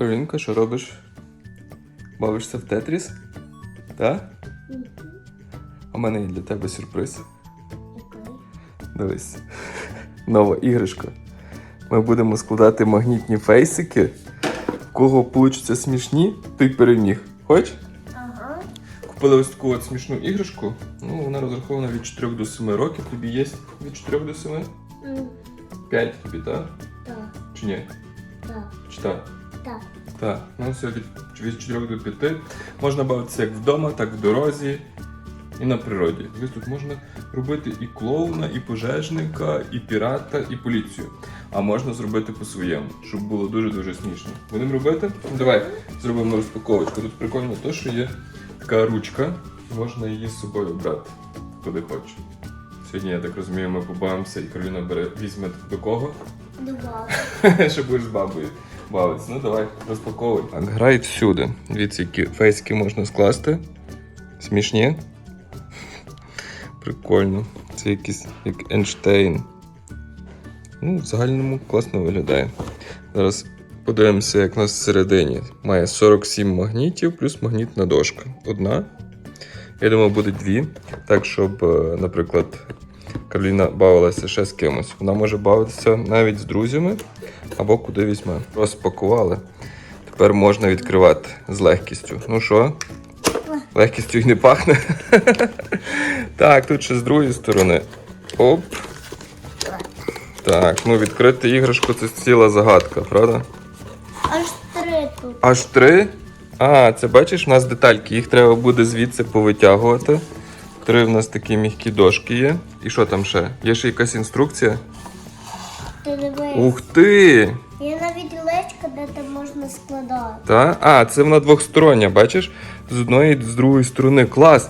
Каролінка, що робиш? Бавишся в Тетріс? Так? У мене є для тебе сюрприз. Дивись. Нова іграшка. Ми будемо складати магнітні фейсики. В кого получаться смішні, той переміг. Хоч? Ага. Купили ось таку от смішну іграшку. Ну, вона розрахована від 4 до 7 років. Тобі є від 4 до 7? М, 5 тобі, так? Так, Чи ні? так, Чи так? Так. Так, ну все від, від 4 до 5. Можна бавитися як вдома, так в дорозі і на природі. Дивись, тут можна робити і клоуна, і пожежника, і пірата, і поліцію. А можна зробити по-своєму, щоб було дуже-дуже смішно. Будемо робити? Ну, давай зробимо розпаковочку. Тут прикольно те, що є така ручка, можна її з собою брати, куди хоче. Сьогодні, я так розумію, ми побавимося і Кароліна бере, візьме до кого? Два. Що будеш з бабою бавитися. Ну давай, розпаковуй. Так, грай всюди. Дивіться, які фейски можна скласти. Смішні. Прикольно. Це якийсь як Ейнштейн. Ну, в загальному класно виглядає. Зараз подивимося, як у нас всередині. Має 47 магнітів плюс магнітна дошка. Одна. Я думаю, буде дві. Так, щоб, е, наприклад, Кароліна бавилася ще з кимось. Вона може бавитися навіть з друзями або куди візьме. Розпакували. Тепер можна відкривати з легкістю. Ну що? Легкістю й не пахне. так, тут ще з другої сторони. Оп. Так, ну відкрити іграшку це ціла загадка, правда? Аж три тут. Аж три. А, це бачиш, у нас детальки, їх треба буде звідси повитягувати. Три в нас такі м'які дошки є. І що там ще? Є ще якась інструкція? Ти дивись. Ух ти! Є навіть лечка, де там можна складати. Та? А, це вона двохстороння, бачиш? З одної і з другої сторони. Клас!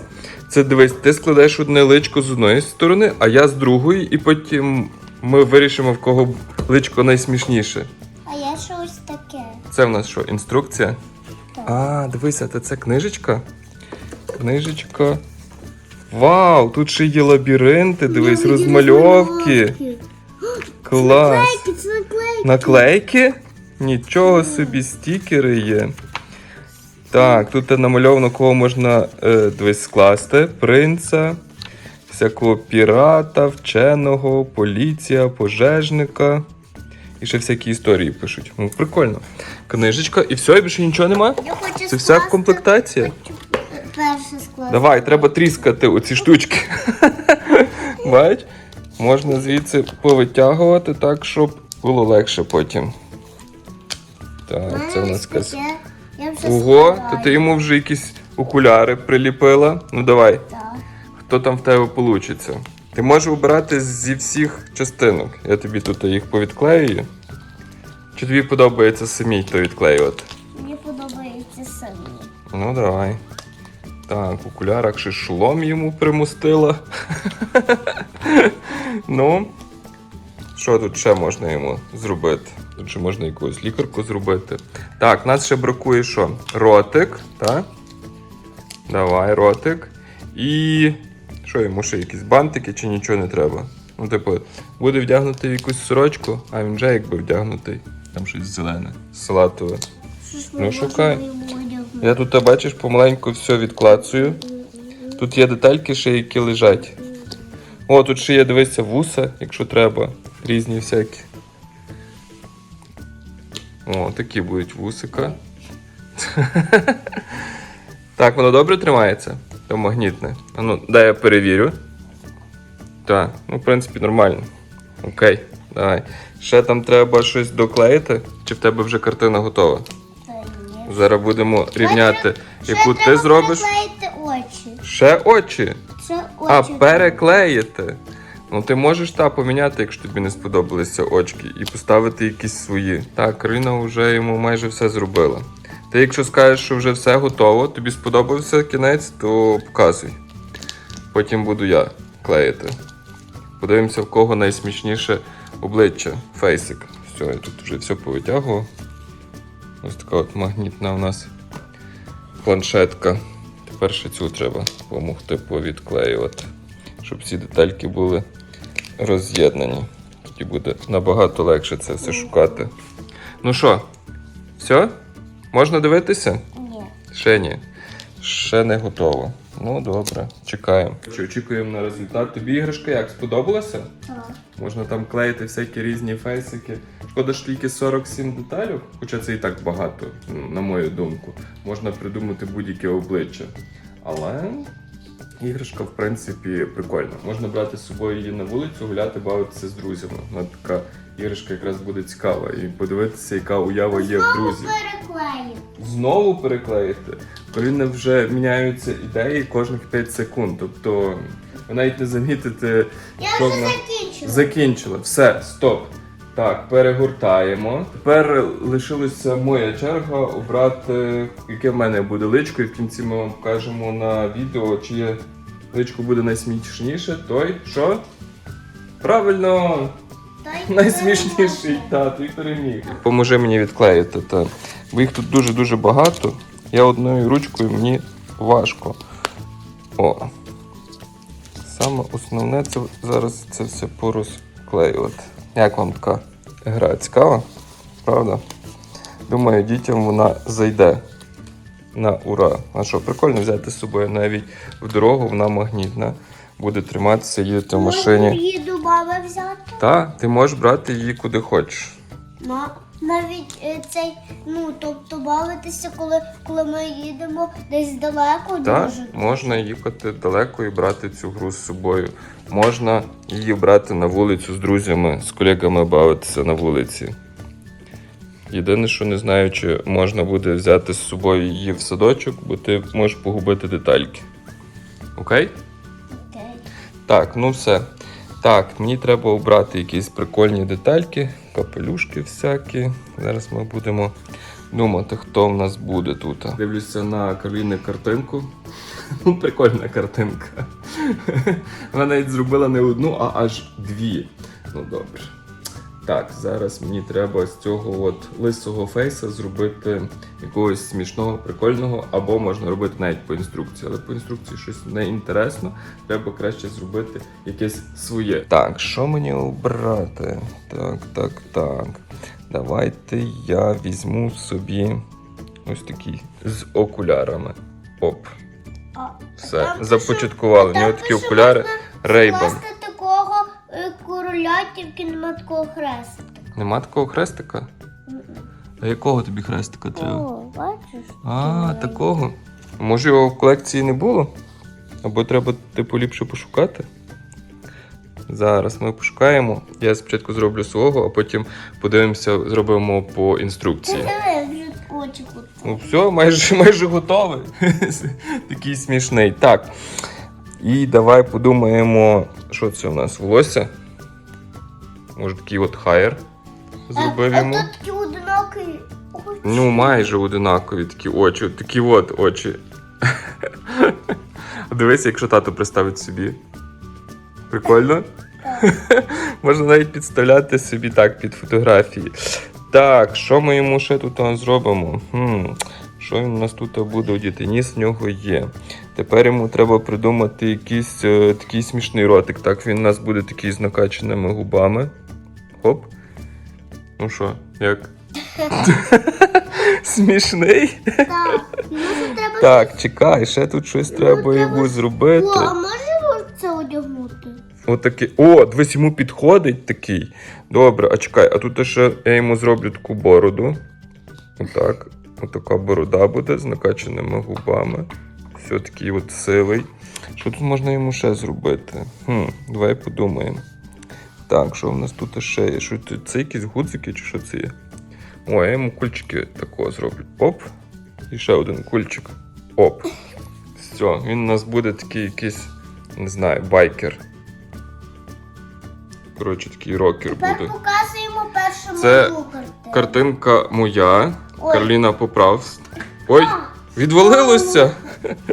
Це дивись, ти складаєш одне личко з одної сторони, а я з другої, і потім ми вирішимо, в кого личко найсмішніше. А я ще ось таке. Це в нас що, інструкція? Так. А, дивися, то це книжечка. Книжечка. Вау, тут ще є лабіринти, дивись, розмальовки. розмальовки. Клас. Наклейки, це наклейки. Наклейки? Нічого собі, стікери є. Так, тут намальовано, кого можна е, дивись, скласти. Принца, всякого пірата, вченого, поліція, пожежника. І ще всякі історії пишуть. Ну, прикольно. Книжечка, і все, і більше нічого нема? Я хочу Це вся скласти- комплектація? Хочу Скласти. Давай, треба тріскати оці штучки. Бач? Можна звідси повитягувати так, щоб було легше потім. Так, це в нас якась. Ого, то ти йому вже якісь окуляри приліпила. Ну давай, Так. хто там в тебе вийде? Ти можеш обирати зі всіх частинок. Я тобі тут їх повідклею. Чи тобі подобається самій то відклеювати? Мені подобається самі. Ну, давай. Так, в окулярах ще шолом йому примустила. ну. Що тут ще можна йому зробити? Тут ще можна якусь лікарку зробити. Так, нас ще бракує що? Ротик, так? Давай, ротик. І. Що йому ще якісь бантики чи нічого не треба? Ну, типу, буде вдягнутий в якусь сорочку, а він вже якби вдягнутий. Там щось зелене, салатове. Ну, шукай. Я тут, бачиш, помаленьку все відклацую. Тут є детальки ще, які лежать. О, тут ще є, дивися, вуса, якщо треба. Різні всякі. О, такі будуть вусика. Так, воно добре тримається? То магнітне. А ну, дай я перевірю. Так, ну, в принципі, нормально. Окей, давай. Ще там треба щось доклеїти, чи в тебе вже картина готова? Зараз будемо рівняти, яку ти зробиш. приклеїти очі. Ще очі. Ще очі. А, переклеїти. Ну, ти можеш та поміняти, якщо тобі не сподобалися очки, і поставити якісь свої. Так, Карина вже йому майже все зробила. Ти, якщо скажеш, що вже все готово, тобі сподобався кінець, то показуй. Потім буду я клеїти. Подивимося, в кого найсмішніше обличчя. Фейсик. Все, я тут вже все повитягував. Ось така от магнітна у нас планшетка. Тепер ще цю треба допомогти повідклеювати, щоб всі детальки були роз'єднані. Тоді буде набагато легше це все шукати. Ну що, все? Можна дивитися? Ні. Ще ні. Ще не готово. Ну добре, чекаємо. Чи очікуємо на результат? Тобі іграшка як сподобалася? Так. Можна там клеїти всякі різні фейсики. Шкода ж тільки 47 деталів, хоча це і так багато, ну, на мою думку. Можна придумати будь-яке обличчя. Але іграшка, в принципі, прикольна. Можна брати з собою її на вулицю, гуляти, бавитися з друзями. Вона така іграшка якраз буде цікава. І подивитися, яка уява є в друзів. Переклеїв. Знову переклеїти. Повинні вже міняються ідеї кожних 5 секунд. Тобто ви навіть не замітите, Я що вже вона- закінчила. Закінчили. Все, стоп. Так, перегортаємо. Тепер лишилася моя черга обрати, яке в мене буде личко, і в кінці ми вам покажемо на відео, чиє личко буде найсмішніше, той що? Правильно! Той Найсмішніший переможе. і переміг. Поможи мені відклеїти, та. бо їх тут дуже-дуже багато. Я одною ручкою мені важко. О. Саме основне це зараз це все порозклеювати. Як вам така гра цікава? Правда? Думаю, дітям вона зайде на ура. А що, прикольно взяти з собою навіть в дорогу, вона магнітна. Буде триматися, їдете в машині. Її до баби взяти? Та, ти можеш брати її куди хочеш. Ну, навіть е, цей, ну, тобто бавитися, коли, коли ми їдемо десь далеко Так, дуже. можна їхати далеко і брати цю гру з собою. Можна її брати на вулицю з друзями, з колегами бавитися на вулиці. Єдине, що не знаю, чи можна буде взяти з собою її в садочок, бо ти можеш погубити детальки. Окей? Окей. Так, ну все. Так, мені треба обрати якісь прикольні детальки, капелюшки всякі. Зараз ми будемо думати, хто в нас буде тут. Дивлюся на Кароліни картинку. Ну, Прикольна картинка. Вона навіть зробила не одну, а аж дві. Ну добре. Так, зараз мені треба з цього от лисого фейса зробити якогось смішного, прикольного, або можна робити навіть по інструкції. Але по інструкції щось не інтересно. Треба краще зробити якесь своє. Так, що мені обрати? Так, так, так. Давайте я візьму собі ось такий з окулярами. Оп, все, започаткували. У нього такі окуляри такого тільки нема такого хреста. Нема такого хрестика? А якого тобі хрестика треба? О, бачиш? А, Такий. такого. Може його в колекції не було? Або треба типу ліпше пошукати? Зараз ми пошукаємо. Я спочатку зроблю свого, а потім подивимося, зробимо по Ти інструкції. диви, вже очі. Ну все, майже, майже готовий. Такий смішний. Так. І давай подумаємо, що це у нас? Волосся? Може такий от хайер зробив а, йому. А тут такі одинакові очі. Ну, майже одинакові такі очі. Такі от очі. Дивись, якщо тато представить собі. Прикольно? Можна навіть підставляти собі так під фотографії. Так, що ми йому ще тут зробимо? Хм, що він у нас тут буде одіти? Ніс в нього є. Тепер йому треба придумати якийсь е, такий смішний ротик. Так, він у нас буде такий з накачаними губами. Хоп. Ну що, як? Смішний? Так, може треба... Так, чекай, ще тут щось треба треба йому О, а можемо це одягнути? Отакий. О, дивись, йому підходить такий. Добре, а чекай, а тут ще я йому зроблю таку бороду. Отак. Отака борода буде з накачаними губами. Все такий от сивий. Що тут можна йому ще зробити? Хм, давай подумаємо. Так, що в нас тут ще є? Що це, це якісь гудзики чи що це є? О, я йому кульчики такого зроблю. Оп. І ще один кульчик. Оп. Все, він у нас буде такий якийсь, не знаю, байкер. Коротше, такий рокер Тепер буде. показуємо першу Це мою картину. Картинка моя. Ой. Карліна поправ. Ой, відвалилося.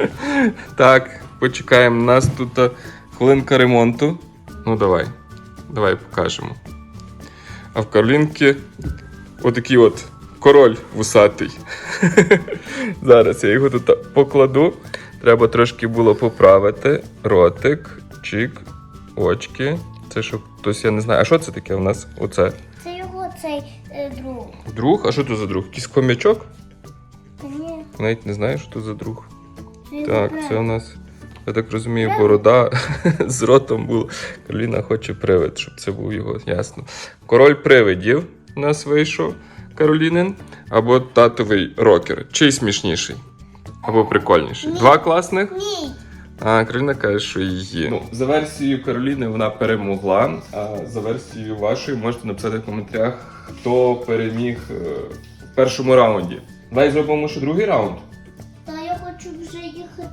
так, почекаємо. У нас тут е, хвилинка ремонту. Ну, давай. Давай покажемо. А в Карлінки отакий от король вусатий. Зараз я його тут покладу. Треба трошки було поправити. Ротик, чик, очки. Це щоб хтось, я не знаю. А що це таке у нас? Оце. Це його цей е, друг. Друг? А що це за друг? Якийсь хомячок? Навіть не знаю, що тут за друг. Він Так, це у нас, я так розумію, борода з ротом була. Кароліна хоче привид, щоб це був його, ясно. Король привидів у нас вийшов Каролінин, або татовий рокер. Чий смішніший? Або прикольніший. Ні. Два класних. Мій. А Кароліна каже, що її. Ну, за версією Кароліни вона перемогла. А за версією вашої можете написати в коментарях, хто переміг е, в першому раунді. Давай зробимо ще другий раунд.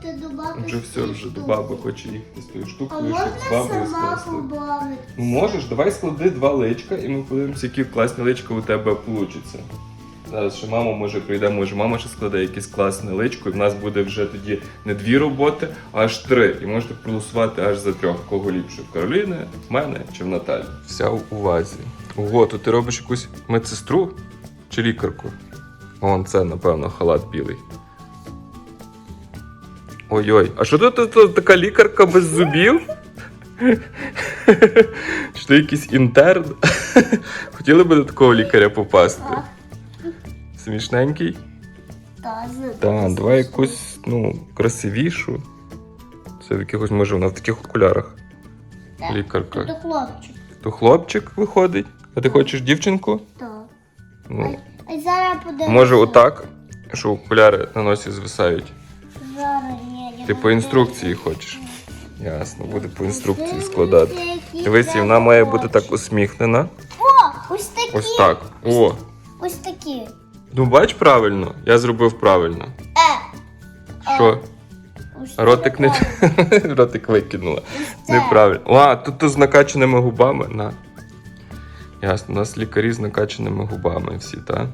Їхати до баби. Вже все, вже до баби хоче їхати з тою А штукою, можна щоб з бабою сама скласти. Ну можеш, давай склади два личка і ми подивимося, які класні личка у тебе получаться. Зараз ще мама може прийде, може мама ще складе якесь класне личко, і в нас буде вже тоді не дві роботи, а аж три. І можете проголосувати аж за трьох, кого ліпше в Кароліни, в мене чи в Наталі. Вся в увазі. Ого, то ти робиш якусь медсестру чи лікарку? Вон це, напевно, халат білий. Ой-ой, а що тут, така лікарка без зубів? Чи то якийсь інтерн? Хотіли би до такого лікаря попасти? Смішненький? Так, давай якусь, ну, красивішу. Це в якихось, може, вона в таких окулярах. Лікарка. Тут хлопчик. То хлопчик виходить. А ти хочеш дівчинку? Так. Ну, А, а зараз подивимося. може, отак, що окуляри на носі звисають. Ти по інструкції хочеш. Ясно, буде по інструкції складати. Дивись, і вона має бути так усміхнена. О, ось такі. Ось так. О. Ось такі. Ну, бач правильно, я зробив правильно. Е. Що? Ось Ротик не ротик викинула. Неправильно. А, тут з накачаними губами. На. Ясно, у нас лікарі з накачаними губами всі, так?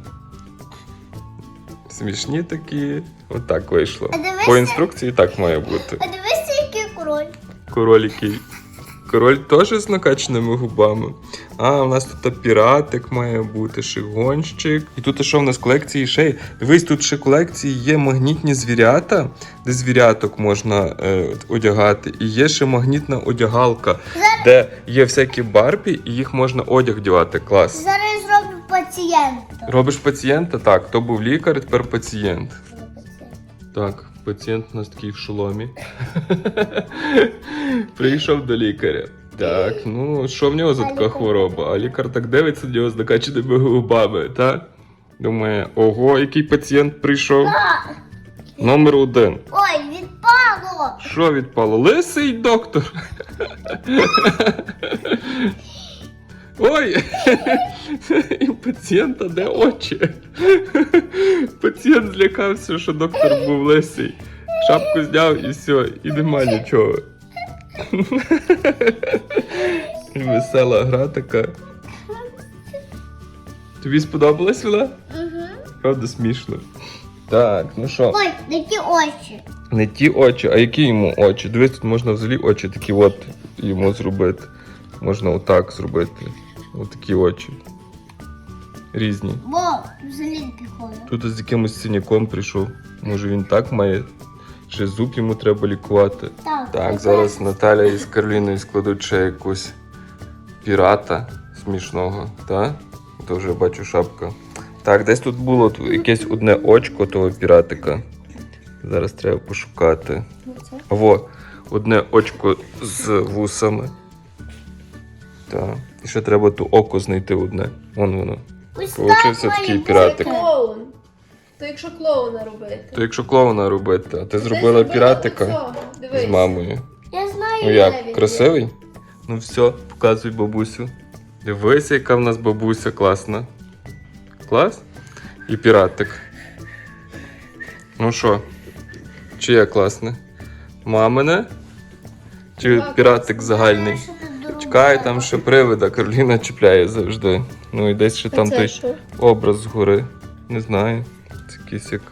Смішні такі. Отак вийшло. Дивися. По інструкції так має бути. А дивися, який король. Король який. Король теж з накачаними губами. А, у нас тут піратик має бути, ще гонщик. І тут що в нас колекції ще? є? Дивись, тут ще колекції є магнітні звірята, де звіряток можна е, одягати. І є ще магнітна одягалка, де є всякі барбі, і їх можна одяг дівати. Клас. Зараз пацієнта. Робиш пацієнта? Так, то був лікар, тепер пацієнт. Так, пацієнт у нас такий в шоломі. Прийшов до лікаря. Так, ну що в нього за така хвороба? А лікар так дивиться на нього з накачаними губами, так? Думає, ого, який пацієнт прийшов. Номер один. Ой, відпало! Що відпало? Лисий доктор. Ой! І у пацієнта де очі. Пацієнт злякався, що доктор був лисий. Шапку зняв і все, і нема нічого. Весела гра така. Тобі сподобалась вона? Угу. Правда, смішно. Так, ну що? Ой, які очі. Не ті очі, а які йому очі? Дивись, тут можна взагалі очі такі от йому зробити. Можна отак зробити. Отакі очі. Різні. Бо взагалі підходить. Тут з якимось синяком прийшов. Може він так має. Ще зуб йому треба лікувати. Так, Так, зараз Наталя із Кароліною складуть ще якусь пірата смішного, так? То вже бачу шапка. Так, десь тут було якесь одне очко того піратика. Зараз треба пошукати. Во, одне очко з вусами. Так. І ще треба ту око знайти одне. Вон воно. Получився такий піратик. Клоун. То якщо клоуна робити. То якщо клоуна робити, а ти зробила піратика з мамою. Я знаю. Ну як, красивий? Ну все, показуй бабусю. Дивися, яка в нас бабуся класна. Клас? І піратик. Ну що, чиє класне? Мамине? Чи піратик загальний? Чекай, там ще привида, Кароліна чіпляє завжди. Ну і десь ще А там це той що? образ згори. Не знаю. Це якісь як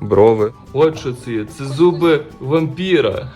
брови. От що це є. Це зуби вампіра.